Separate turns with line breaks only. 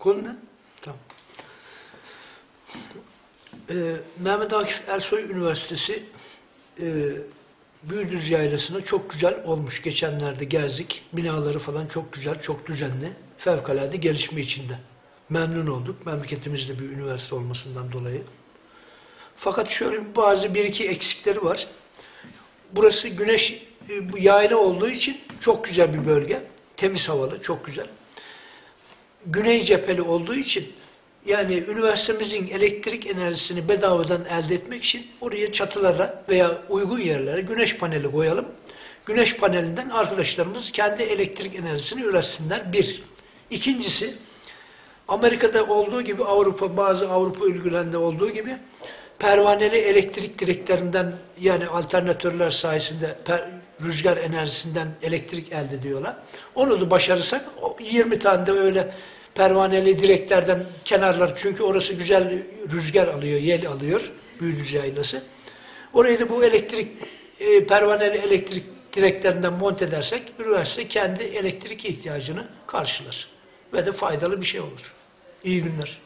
Konu ne? Tamam. Ee, Mehmet Akif Ersoy Üniversitesi e, Büyüdüz Yaylası'na çok güzel olmuş. Geçenlerde gezdik. Binaları falan çok güzel, çok düzenli. Fevkalade gelişme içinde. Memnun olduk. Memleketimizde bir üniversite olmasından dolayı. Fakat şöyle bazı bir iki eksikleri var. Burası güneş e, bu yayla olduğu için çok güzel bir bölge. Temiz havalı, çok güzel. Güney cepheli olduğu için yani üniversitemizin elektrik enerjisini bedavadan elde etmek için oraya çatılara veya uygun yerlere güneş paneli koyalım. Güneş panelinden arkadaşlarımız kendi elektrik enerjisini üretsinler. Bir. İkincisi, Amerika'da olduğu gibi Avrupa, bazı Avrupa ülkelerinde olduğu gibi pervaneli elektrik direklerinden yani alternatörler sayesinde per- rüzgar enerjisinden elektrik elde ediyorlar. Onu da başarırsak o 20 tane de öyle pervaneli direklerden kenarlar çünkü orası güzel rüzgar alıyor, yel alıyor Büyülüz Yaylası. Orayı da bu elektrik e, pervaneli elektrik direklerinden monte edersek üniversite kendi elektrik ihtiyacını karşılar ve de faydalı bir şey olur. İyi günler.